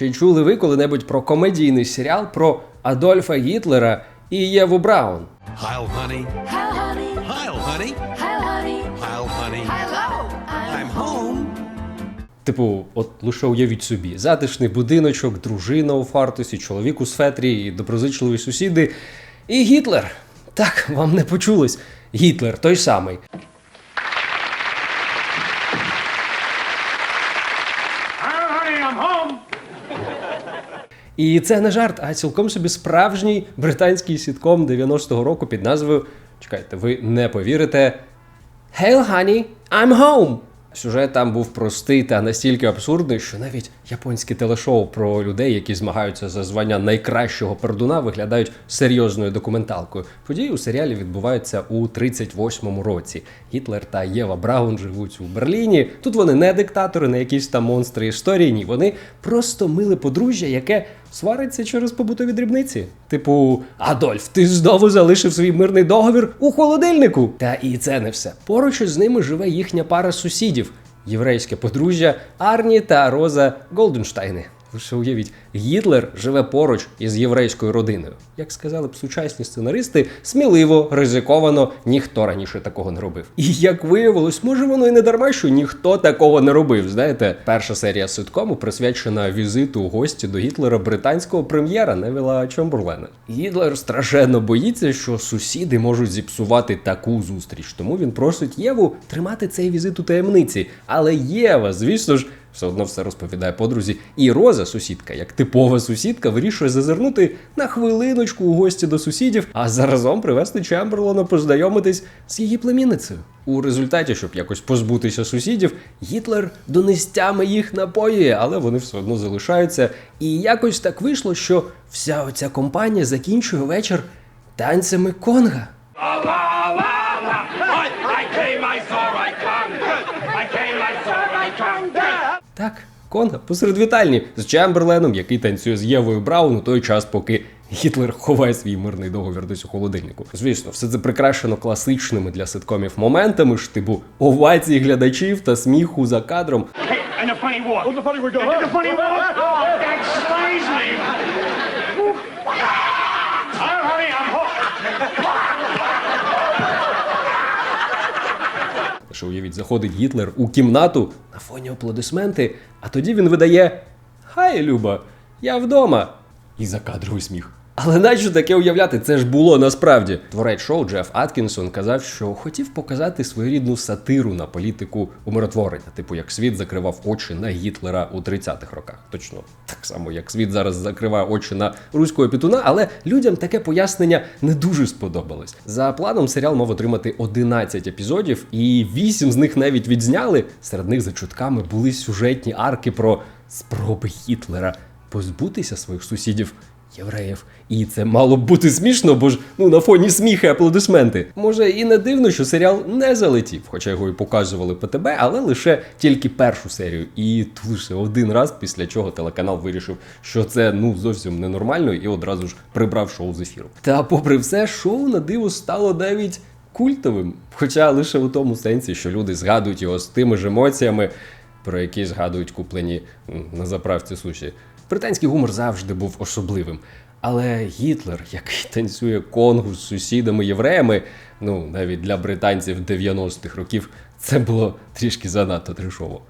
чи чули ви коли-небудь про комедійний серіал про Адольфа Гітлера і Єву Браун? Heil, honey. Heil, honey. Heil, honey. Hello. I'm home. Типу, от лише уявіть собі, затишний будиночок, дружина у фартусі, чоловік у сфетрі і доброзичливі сусіди. І Гітлер. Так, вам не почулось. Гітлер той самий. І це не жарт, а цілком собі справжній британський сітком 90-го року під назвою. Чекайте, ви не повірите. Hail, honey, I'm home! Сюжет там був простий та настільки абсурдний, що навіть японське телешоу про людей, які змагаються за звання найкращого пердуна, виглядають серйозною документалкою. Події у серіалі відбуваються у 38-му році. Гітлер та Єва Браун живуть у Берліні. Тут вони не диктатори, не якісь там монстри історії. Ні, вони просто миле подружжя, яке свариться через побутові дрібниці. Типу, Адольф, ти знову залишив свій мирний договір у холодильнику. Та і це не все. Поруч із ними живе їхня пара сусідів. Єврейське подружжя Арні та Роза Голденштайни. Лише уявіть, Гітлер живе поруч із єврейською родиною. Як сказали б сучасні сценаристи, сміливо, ризиковано, ніхто раніше такого не робив. І як виявилось, може воно і не дарма, що ніхто такого не робив. Знаєте, перша серія ситкому присвячена візиту гості до Гітлера британського прем'єра Невіла Чемберлена. Гітлер страшенно боїться, що сусіди можуть зіпсувати таку зустріч, тому він просить Єву тримати цей візит у таємниці. Але Єва, звісно ж, все одно все розповідає подрузі. І Роза, сусідка, як типова сусідка, вирішує зазирнути на хвилиночку у гості до сусідів, а заразом привезти Чемберлона познайомитись з її племінницею. У результаті, щоб якось позбутися сусідів, Гітлер донестями їх напоює, але вони все одно залишаються. І якось так вийшло, що вся оця компанія закінчує вечір танцями конга. Так, Конга посеред вітальні з Чемберленом, який танцює з Євою Браун у той час, поки Гітлер ховає свій мирний договір десь у холодильнику. Звісно, все це прикрашено класичними для ситкомів моментами, ж типу овацій глядачів та сміху за кадром. Oh. Oh. Лише уявіть, заходить Гітлер у кімнату на фоні аплодисменти, а тоді він видає Хай, Люба, я вдома. І закадровий сміх. Але нащо таке уявляти? Це ж було насправді. Творець шоу Джеф Аткінсон казав, що хотів показати своєрідну сатиру на політику умиротворення, типу як світ закривав очі на Гітлера у 30-х роках. Точно так само, як світ зараз закриває очі на руського пітуна, але людям таке пояснення не дуже сподобалось. За планом серіал мав отримати 11 епізодів, і 8 з них навіть відзняли. Серед них за чутками були сюжетні арки про спроби Гітлера позбутися своїх сусідів. Євреїв, і це мало б бути смішно, бо ж ну на фоні сміхи аплодисменти. Може і не дивно, що серіал не залетів, хоча його і показували по ТБ, але лише тільки першу серію. І лише один раз, після чого телеканал вирішив, що це ну зовсім ненормально, і одразу ж прибрав шоу з ефіру. Та попри все, шоу на диво стало навіть культовим, хоча лише у тому сенсі, що люди згадують його з тими ж емоціями, про які згадують куплені на заправці суші. Британський гумор завжди був особливим. Але Гітлер, який танцює конгу з сусідами євреями, ну навіть для британців 90-х років, це було трішки занадто трешово.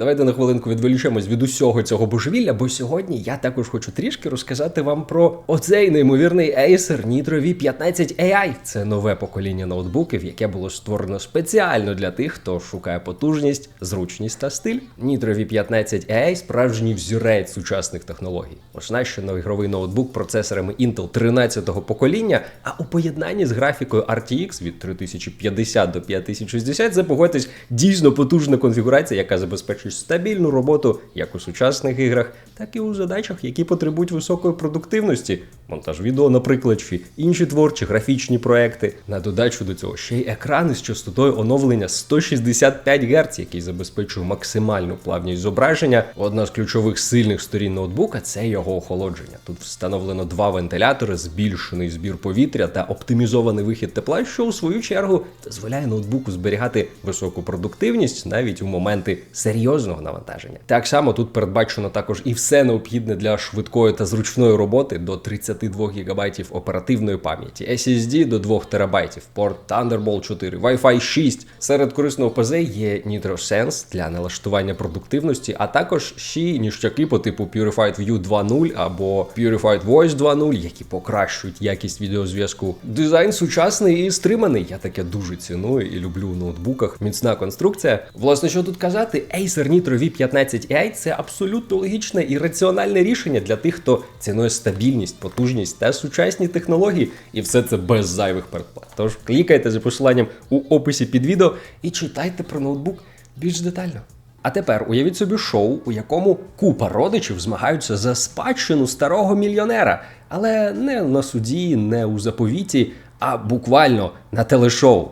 Давайте на хвилинку відволічемось від усього цього божевілля, бо сьогодні я також хочу трішки розказати вам про оцей неймовірний Acer Nitro V15 AI. Це нове покоління ноутбуків, яке було створено спеціально для тих, хто шукає потужність, зручність та стиль. Nitro V15 AI справжній взірець сучасних технологій. Оснащено ігровий ноутбук процесорами Intel 13-го покоління, а у поєднанні з графікою RTX від 3050 до 5060 це погодьтесь дійсно потужна конфігурація, яка забезпечує стабільну роботу як у сучасних іграх, так і у задачах, які потребують високої продуктивності. Монтаж відео, наприклад, чи інші творчі графічні проекти. На додачу до цього ще й екран із частотою оновлення 165 Гц, який забезпечує максимальну плавність зображення. Одна з ключових сильних сторін ноутбука це його охолодження. Тут встановлено два вентилятори, збільшений збір повітря та оптимізований вихід тепла, що у свою чергу дозволяє ноутбуку зберігати високу продуктивність навіть у моменти серйозного навантаження. Так само тут передбачено також і все необхідне для швидкої та зручної роботи до 32 ГБ оперативної пам'яті, SSD до 2 ТБ, порт Thunderbolt 4, Wi-Fi 6. Серед корисного ПЗ є NitroSense для налаштування продуктивності, а також ще ніштяки по типу Purified View 2.0 або Purified Voice 2.0, які покращують якість відеозв'язку. Дизайн сучасний і стриманий. Я таке дуже ціную і люблю в ноутбуках. Міцна конструкція. Власне, що тут казати, Acer Nitro V15i це абсолютно логічне і раціональне рішення для тих, хто цінує стабільність, потужність та сучасні технології, і все це без зайвих передплат. Тож клікайте за посиланням у описі під відео і читайте про ноутбук більш детально. А тепер уявіть собі шоу, у якому купа родичів змагаються за спадщину старого мільйонера, але не на суді, не у заповіті, а буквально на телешоу.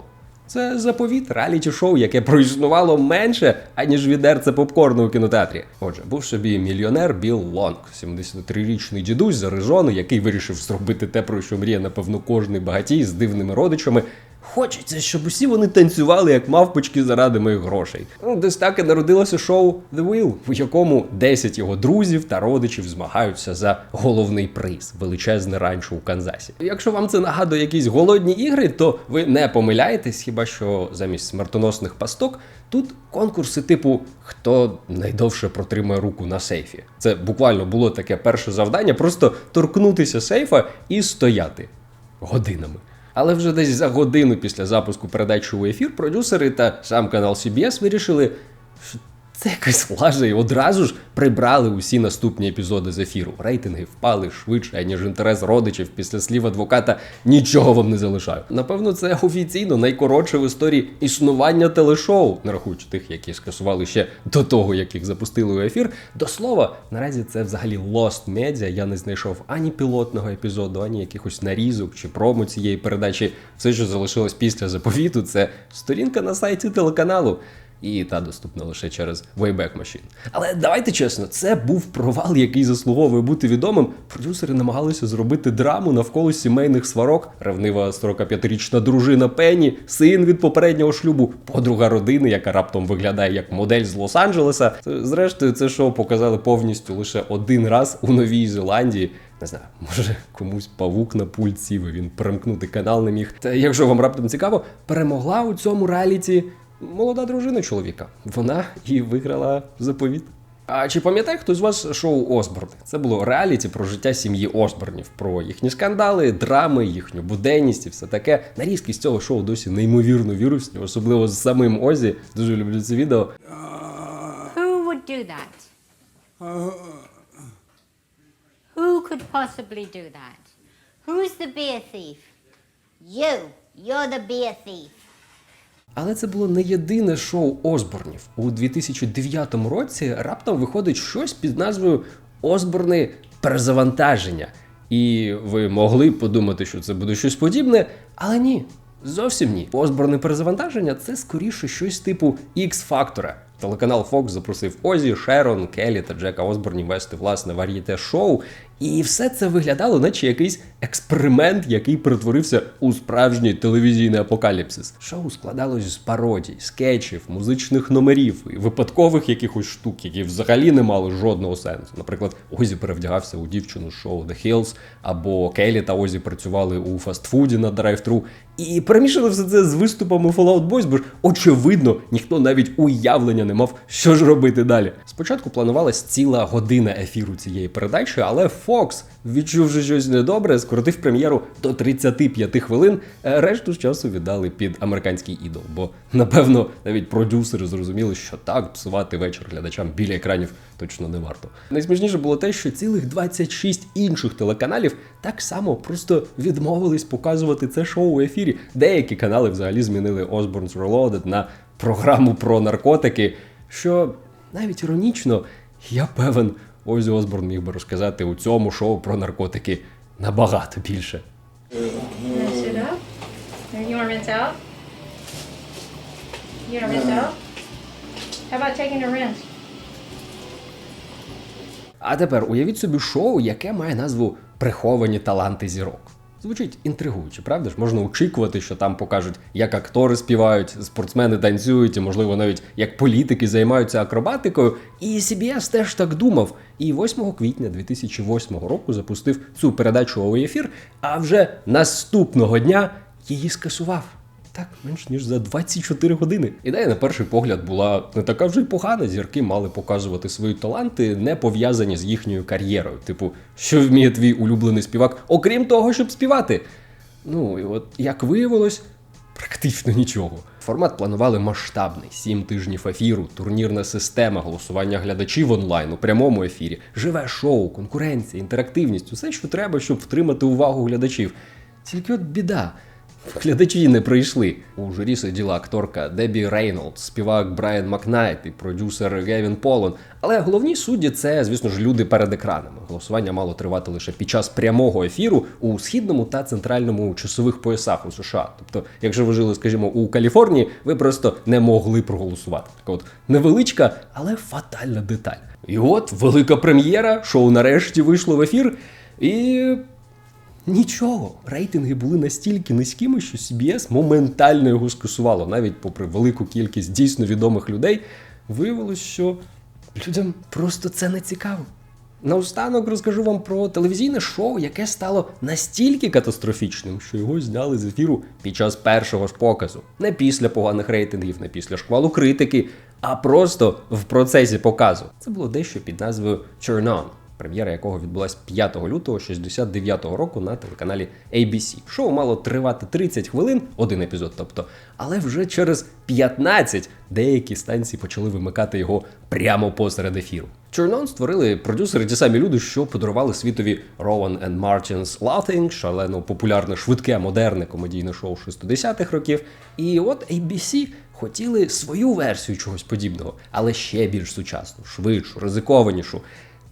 Це заповіт реаліті шоу, яке проіснувало менше, аніж відерце попкорну у кінотеатрі. Отже, був собі мільйонер Біл Лонг, 73-річний дідусь з Аризони, який вирішив зробити те, про що мріє, напевно, кожний багатій з дивними родичами. Хочеться, щоб усі вони танцювали як мавпочки заради моїх грошей. Ну, десь так і народилося шоу The Wheel, у якому 10 його друзів та родичів змагаються за головний приз величезне ранчо у Канзасі. Якщо вам це нагадує якісь голодні ігри, то ви не помиляєтесь, хіба що замість смертоносних пасток тут конкурси типу хто найдовше протримає руку на сейфі. Це буквально було таке перше завдання: просто торкнутися сейфа і стояти годинами. Але вже десь за годину після запуску передачі у ефір продюсери та сам канал CBS вирішили, що це якась лажа, і одразу ж прибрали усі наступні епізоди з ефіру. Рейтинги впали швидше, ніж інтерес родичів після слів адвоката нічого вам не залишаю. Напевно, це офіційно найкоротше в історії існування телешоу, не рахуючи тих, які скасували ще до того, як їх запустили у ефір. До слова, наразі це взагалі Lost Media. Я не знайшов ані пілотного епізоду, ані якихось нарізок чи промо цієї передачі. Все, що залишилось після заповіту, це сторінка на сайті телеканалу. І та доступна лише через Wayback Machine. Але давайте чесно, це був провал, який заслуговує бути відомим. Продюсери намагалися зробити драму навколо сімейних сварок. Ревнива 45-річна дружина Пенні, син від попереднього шлюбу, подруга родини, яка раптом виглядає як модель з Лос-Анджелеса. Зрештою, це шоу показали повністю лише один раз у Новій Зеландії. Не знаю, може комусь павук на пульт сів, і він перемкнути канал не міг. Та якщо вам раптом цікаво, перемогла у цьому реаліті молода дружина чоловіка. Вона і виграла заповіт. А чи пам'ятає хтось з вас шоу Осборн? Це було реаліті про життя сім'ї Осборнів, про їхні скандали, драми, їхню буденність і все таке. Нарізки з цього шоу досі неймовірно вірусні, особливо з самим Озі. Дуже люблю це відео. Who would do that? Who could possibly do that? Who's the beer thief? You. You're the beer thief. Але це було не єдине шоу Осборнів. У 2009 році раптом виходить щось під назвою Осборни перезавантаження. І ви могли подумати, що це буде щось подібне, але ні. Зовсім ні. Осборни перезавантаження це скоріше щось типу X-фактора. Телеканал Fox запросив Озі, Шерон, Келлі та Джека Осборні вести власне вар'єте шоу. І все це виглядало, наче якийсь експеримент, який перетворився у справжній телевізійний апокаліпсис. Шоу складалось з пародій, скетчів, музичних номерів і випадкових якихось штук, які взагалі не мали жодного сенсу. Наприклад, Озі перевдягався у дівчину з шоу The Hills, або Келлі та Озі працювали у фастфуді на драйв-тру. І перемішали все це з виступами Fallout Boys, бо ж очевидно, ніхто навіть уявлення не мав, що ж робити далі. Спочатку планувалась ціла година ефіру цієї передачі, але Fox, відчувши щось недобре, скоротив прем'єру до 35 хвилин. е, Решту з часу віддали під американський ідол. Бо напевно навіть продюсери зрозуміли, що так псувати вечір глядачам біля екранів точно не варто. Найсмішніше було те, що цілих 26 інших телеканалів так само просто відмовились показувати це шоу у ефірі. Деякі канали взагалі змінили Osborne's Reloaded на програму про наркотики, що навіть іронічно, я певен, Озі Осборн міг би розказати у цьому шоу про наркотики набагато більше. А тепер уявіть собі шоу, яке має назву Приховані таланти зірок. Звучить інтригуюче, правда ж? Можна очікувати, що там покажуть, як актори співають, спортсмени танцюють, і, можливо, навіть як політики займаються акробатикою. І CBS теж так думав. І 8 квітня 2008 року запустив цю передачу у ефір, а вже наступного дня її скасував. Так, менш ніж за 24 години. Ідея на перший погляд була не така вже й погана. Зірки мали показувати свої таланти, не пов'язані з їхньою кар'єрою. Типу, що вміє твій улюблений співак, окрім того, щоб співати. Ну і от як виявилось, практично нічого. Формат планували масштабний: сім тижнів ефіру, турнірна система, голосування глядачів онлайн у прямому ефірі, живе шоу, конкуренція, інтерактивність усе, що треба, щоб втримати увагу глядачів. Тільки от біда. Глядачі не прийшли. У журі сиділа акторка Дебі Рейнолдс, співак Брайан Макнайт і продюсер Гевін Полон. Але головні судді це, звісно ж, люди перед екранами. Голосування мало тривати лише під час прямого ефіру у східному та центральному часових поясах у США. Тобто, якщо ви жили, скажімо, у Каліфорнії, ви просто не могли проголосувати. Така от невеличка, але фатальна деталь. І от велика прем'єра, шоу нарешті вийшло в ефір. І Нічого, рейтинги були настільки низькими, що CBS моментально його скасувало, навіть попри велику кількість дійсно відомих людей, виявилось, що людям просто це не цікаво. Наостанок розкажу вам про телевізійне шоу, яке стало настільки катастрофічним, що його зняли з ефіру під час першого ж показу. Не після поганих рейтингів, не після шквалу критики, а просто в процесі показу. Це було дещо під назвою Turn прем'єра якого відбулась 5 лютого 69-го року на телеканалі ABC. Шоу мало тривати 30 хвилин, один епізод, тобто, але вже через 15 деякі станції почали вимикати його прямо посеред ефіру. On створили продюсери ті самі люди, що подарували світові Rowan and Martin's Laughing, шалено популярне швидке модерне комедійне шоу 60-х років. І от ABC хотіли свою версію чогось подібного, але ще більш сучасну, швидшу, ризикованішу.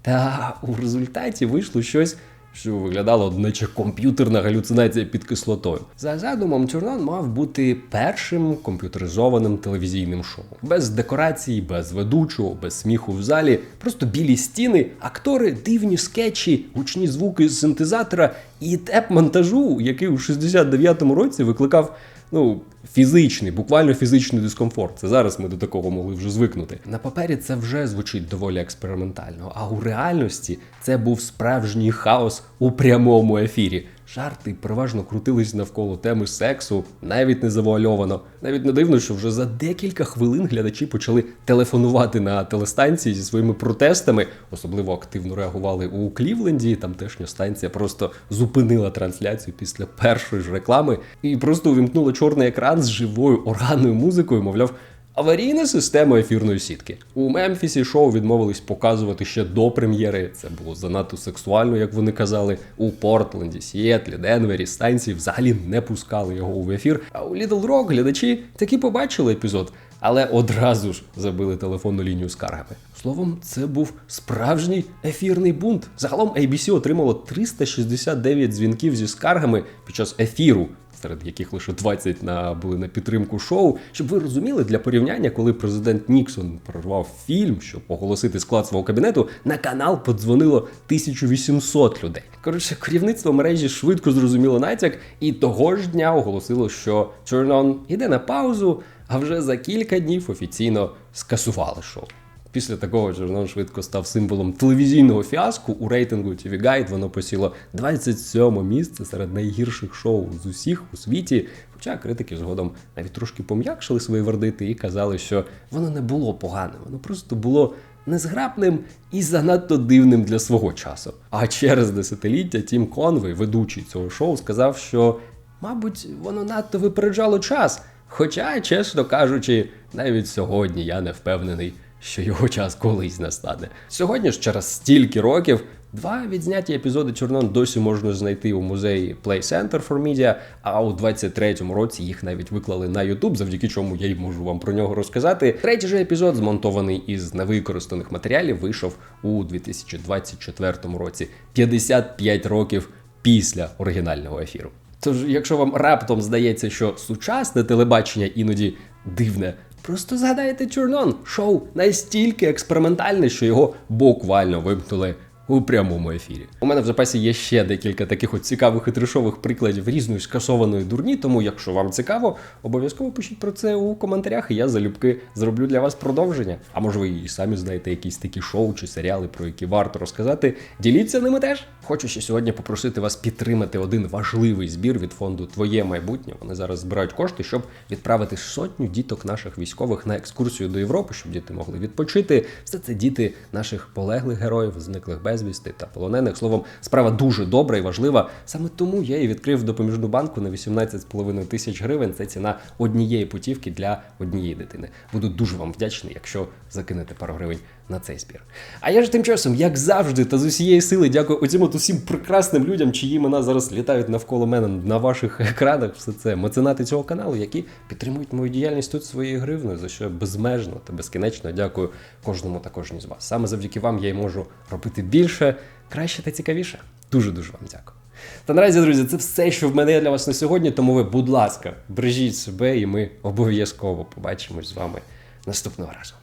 Та у результаті вийшло щось, що виглядало наче комп'ютерна галюцинація під кислотою. За задумом, Чорнон мав бути першим комп'ютеризованим телевізійним шоу. Без декорацій, без ведучого, без сміху в залі, просто білі стіни, актори, дивні скетчі, гучні звуки з синтезатора і теп монтажу, який у 69-му році викликав ну, фізичний, буквально фізичний дискомфорт. Це зараз ми до такого могли вже звикнути. На папері це вже звучить доволі експериментально, а у реальності це був справжній хаос у прямому ефірі. Жарти переважно крутились навколо теми сексу, навіть не завуальовано. Навіть не дивно, що вже за декілька хвилин глядачі почали телефонувати на телестанції зі своїми протестами. Особливо активно реагували у Клівленді. Тамтешня станція просто зупинила трансляцію після першої ж реклами і просто увімкнула чорний екран з живою органною музикою, мовляв. Аварійна система ефірної сітки. У Мемфісі шоу відмовились показувати ще до прем'єри. Це було занадто сексуально, як вони казали. У Портленді, Сіетлі, Денвері станції взагалі не пускали його в ефір. А у Лідл Рок глядачі таки побачили епізод, але одразу ж забили телефонну лінію скаргами. Словом, це був справжній ефірний бунт. Загалом ABC отримало 369 дзвінків зі скаргами під час ефіру серед яких лише 20 на були на підтримку шоу. Щоб ви розуміли, для порівняння, коли президент Ніксон прорвав фільм, щоб оголосити склад свого кабінету, на канал подзвонило 1800 людей. Коротше, керівництво мережі швидко зрозуміло натяк, і того ж дня оголосило, що Turn On іде на паузу, а вже за кілька днів офіційно скасували шоу. Після такого Джернон швидко став символом телевізійного фіаску у рейтингу TV Guide Воно посіло 27 місце серед найгірших шоу з усіх у світі. Хоча критики згодом навіть трошки пом'якшили свої вердити і казали, що воно не було поганим, воно просто було незграбним і занадто дивним для свого часу. А через десятиліття Тім Конвей, ведучий цього шоу, сказав, що, мабуть, воно надто випереджало час. Хоча, чесно кажучи, навіть сьогодні я не впевнений що його час колись настане. Сьогодні ж, через стільки років, два відзняті епізоди Чорнон досі можна знайти у музеї Play Center for Media, а у 23-му році їх навіть виклали на YouTube, завдяки чому я й можу вам про нього розказати. Третій же епізод, змонтований із невикористаних матеріалів, вийшов у 2024 році. 55 років після оригінального ефіру. Тож, якщо вам раптом здається, що сучасне телебачення іноді дивне, просто згадайте чорнон. Шоу настільки експериментальне, що його буквально вимкнули у прямому ефірі. У мене в запасі є ще декілька таких от цікавих і трешових прикладів різної скасованої дурні. Тому, якщо вам цікаво, обов'язково пишіть про це у коментарях, і я залюбки зроблю для вас продовження. А може, ви і самі знаєте якісь такі шоу чи серіали, про які варто розказати. Діліться ними теж. Хочу ще сьогодні попросити вас підтримати один важливий збір від фонду Твоє майбутнє. Вони зараз збирають кошти, щоб відправити сотню діток наших військових на екскурсію до Європи, щоб діти могли відпочити. Все це діти наших полеглих героїв, зниклих безвісти та полонених. Словом, справа дуже добра і важлива. Саме тому я і відкрив допоміжну банку на 18,5 тисяч гривень. Це ціна однієї путівки для однієї дитини. Буду дуже вам вдячний, якщо закинете пару гривень на цей збір. А я ж тим часом, як завжди, та з усієї сили дякую оцім от усім прекрасним людям, чиї імена зараз літають навколо мене на ваших екранах. Все це меценати цього каналу, які підтримують мою діяльність тут своєю гривною, за що я безмежно та безкінечно дякую кожному та кожній з вас. Саме завдяки вам я й можу робити більше, краще та цікавіше. Дуже дуже вам дякую. Та наразі, друзі, це все, що в мене є для вас на сьогодні. Тому ви, будь ласка, бережіть себе, і ми обов'язково побачимось з вами наступного разу.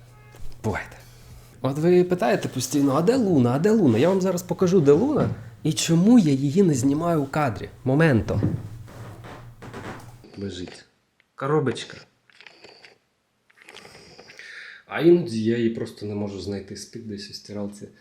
Бувайте! От ви питаєте постійно, а де Луна? А де Луна? Я вам зараз покажу, де Луна і чому я її не знімаю у кадрі. Моменто. Лежить. Коробочка. А іноді я її просто не можу знайти. Спить десь у стиралці.